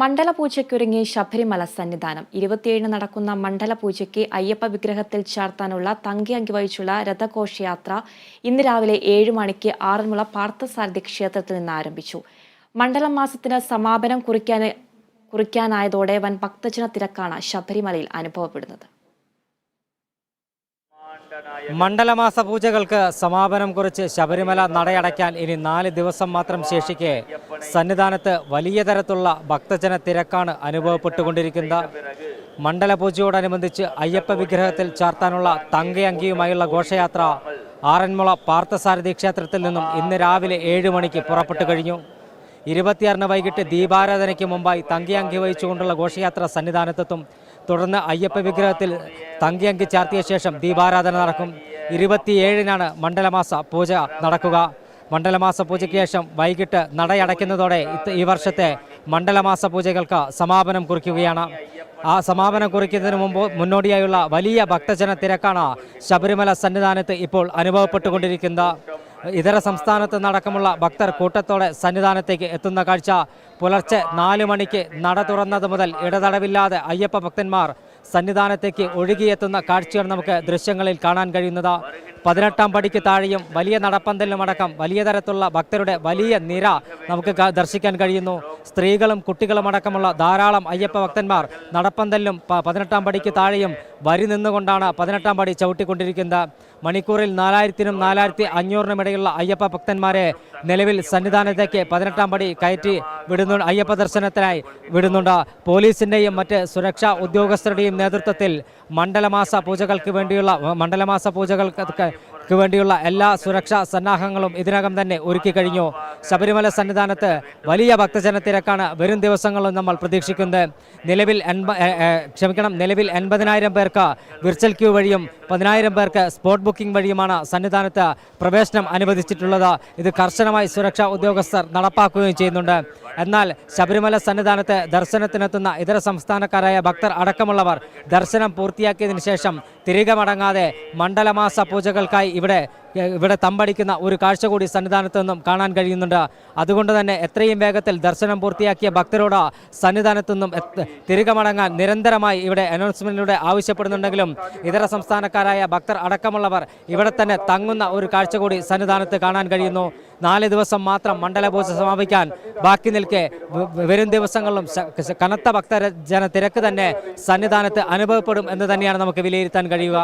മണ്ഡലപൂജയ്ക്കൊരുങ്ങി ശബരിമല സന്നിധാനം. ഇരുപത്തിയേഴിന് നടക്കുന്ന മണ്ഡലപൂജയ്ക്ക് അയ്യപ്പ വിഗ്രഹത്തിൽ ചാർത്താനുള്ള തങ്കി അങ്കി വഹിച്ചുള്ള രഥഘോഷയാത്ര ഇന്ന് രാവിലെ ഏഴ് മണിക്ക് ആറന്മുള പാർത്ഥസാരഥി ക്ഷേത്രത്തിൽ നിന്ന് ആരംഭിച്ചു. മണ്ഡലം മാസത്തിന് സമാപനം കുറിക്കാൻ കുറിക്കാനായതോടെ വൻ ഭക്തജന തിരക്കാണ് ശബരിമലയിൽ അനുഭവപ്പെടുന്നത്. മണ്ഡലമാസ പൂജകൾക്ക് സമാപനം കുറിച്ച് ശബരിമല നടയടയ്ക്കാൻ ഇനി നാല് ദിവസം മാത്രം ശേഷിക്കെ സന്നിധാനത്ത് വലിയ തരത്തിലുള്ള ഭക്തജന തിരക്കാണ് അനുഭവപ്പെട്ടുകൊണ്ടിരിക്കുന്നത്. മണ്ഡലപൂജയോടനുബന്ധിച്ച് അയ്യപ്പ വിഗ്രഹത്തിൽ ചാർത്താനുള്ള തങ്കയങ്കിയുമായുള്ള ഘോഷയാത്ര ആറന്മുള പാർത്ഥസാരഥി ക്ഷേത്രത്തിൽ നിന്നും ഇന്ന് രാവിലെ ഏഴ് മണിക്ക് പുറപ്പെട്ടു കഴിഞ്ഞു. ഇരുപത്തിയാറിന് വൈകിട്ട് ദീപാരാധനയ്ക്ക് മുമ്പായി തങ്കിയങ്കി വഹിച്ചുകൊണ്ടുള്ള ഘോഷയാത്ര സന്നിധാനത്തെത്തും. തുടർന്ന് അയ്യപ്പ വിഗ്രഹത്തിൽ തങ്കിയങ്കി ചാർത്തിയ ശേഷം ദീപാരാധന നടക്കും. ഇരുപത്തിയേഴിനാണ് മണ്ഡലമാസ പൂജ നടക്കുക. മണ്ഡലമാസ പൂജയ്ക്ക് ശേഷം വൈകിട്ട് നടയടയ്ക്കുന്നതോടെ ഈ വർഷത്തെ മണ്ഡലമാസ പൂജകൾക്ക് സമാപനം കുറിക്കുകയാണ്. ആ സമാപനം കുറിക്കുന്നതിന് മുമ്പ് മുന്നോടിയായുള്ള വലിയ ഭക്തജന തിരക്കാണ് ശബരിമല സന്നിധാനത്ത് ഇപ്പോൾ അനുഭവപ്പെട്ടുകൊണ്ടിരിക്കുന്നത്. ഇതര സംസ്ഥാനത്ത് നടക്കമുള്ള ഭക്തർ കൂട്ടത്തോടെ സന്നിധാനത്തേക്ക് എത്തുന്ന കാഴ്ച പുലർച്ചെ നാല് മണിക്ക് നട തുറന്നത് മുതൽ ഇടതടവില്ലാതെ അയ്യപ്പ ഭക്തന്മാർ സന്നിധാനത്തേക്ക് ഒഴുകിയെത്തുന്ന കാഴ്ചയാണ് നമുക്ക് ദൃശ്യങ്ങളിൽ കാണാൻ കഴിയുന്നത്. പതിനെട്ടാം പടിക്ക് താഴെയും വലിയ നടപ്പന്തലിനും അടക്കം വലിയ തരത്തിലുള്ള ഭക്തരുടെ വലിയ നിര നമുക്ക് ദർശിക്കാൻ കഴിയുന്നു. സ്ത്രീകളും കുട്ടികളും അടക്കമുള്ള ധാരാളം അയ്യപ്പ ഭക്തന്മാർ നടപ്പന്തലിലും പതിനെട്ടാം പടിക്ക് താഴെയും വരി നിന്നുകൊണ്ടാണ് പതിനെട്ടാം പടി ചവിട്ടിക്കൊണ്ടിരിക്കുന്നത്. മണിക്കൂറിൽ നാലായിരത്തിനും നാലായിരത്തി അഞ്ഞൂറിനും ഇടയിലുള്ള അയ്യപ്പ ഭക്തന്മാരെ നിലവിൽ സന്നിധാനത്തേക്ക് പതിനെട്ടാം പടി കയറ്റി വിടുന്നു അയ്യപ്പ ദർശനത്തിനായി വിടുന്നുണ്ട്. പോലീസിന്റെയും മറ്റ് സുരക്ഷാ ഉദ്യോഗസ്ഥരുടെയും നേതൃത്വത്തിൽ മണ്ഡലമാസ പൂജകൾക്ക് വേണ്ടിയുള്ള മണ്ഡലമാസ പൂജകൾക്ക് ക്ക് വേണ്ടിയുള്ള എല്ലാ സുരക്ഷാ സന്നാഹങ്ങളും ഇതിനകം തന്നെ ഒരുക്കി കഴിഞ്ഞു. ശബരിമല സന്നിധാനത്ത് വലിയ ഭക്തജനത്തിരക്കാണ് വരും ദിവസങ്ങളും നമ്മൾ പ്രതീക്ഷിക്കുന്നത്. നിലവിൽ ക്ഷമിക്കണം നിലവിൽ എൺപതിനായിരം പേർക്ക് വിർച്വൽ ക്യൂ വഴിയും പതിനായിരം പേർക്ക് സ്പോട്ട് ബുക്കിംഗ് വഴിയുമാണ് സന്നിധാനത്ത് പ്രവേശനം അനുവദിച്ചിട്ടുള്ളത്. ഇത് കർശനമായി സുരക്ഷാ ഉദ്യോഗസ്ഥർ നടപ്പാക്കുകയും ചെയ്യുന്നുണ്ട്. എന്നാൽ ശബരിമല സന്നിധാനത്ത് ദർശനത്തിനെത്തുന്ന ഇതര സംസ്ഥാനക്കാരായ ഭക്തർ അടക്കമുള്ളവർ ദർശനം പൂർത്തിയാക്കിയതിനു ശേഷം തിരികെ മടങ്ങാതെ മണ്ഡലമാസ പൂജകൾക്കായി ഇവിടെ ഇവിടെ തമ്പടിക്കുന്ന ഒരു കാഴ്ച കൂടി സന്നിധാനത്ത് നിന്നും കാണാൻ കഴിയുന്നുണ്ട്. അതുകൊണ്ട് തന്നെ എത്രയും വേഗത്തിൽ ദർശനം പൂർത്തിയാക്കിയ ഭക്തരോട് സന്നിധാനത്തു നിന്നും തിരികെ മടങ്ങാൻ നിരന്തരമായി ഇവിടെ അനൗൺസ്മെന്റിലൂടെ ആവശ്യപ്പെടുന്നുണ്ടെങ്കിലും ഇതര സംസ്ഥാനക്കാരായ ഭക്തർ അടക്കമുള്ളവർ ഇവിടെ തന്നെ തങ്ങുന്ന ഒരു കാഴ്ച കൂടി സന്നിധാനത്ത് കാണാൻ കഴിയുന്നു. നാല് ദിവസം മാത്രം മണ്ഡലപൂജ സമാപിക്കാൻ ബാക്കി നിൽക്കെ വരും ദിവസങ്ങളിലും കനത്ത ഭക്തര ജന തിരക്ക് തന്നെ സന്നിധാനത്ത് അനുഭവപ്പെടും എന്ന് തന്നെയാണ് നമുക്ക് വിലയിരുത്താൻ കഴിയുക.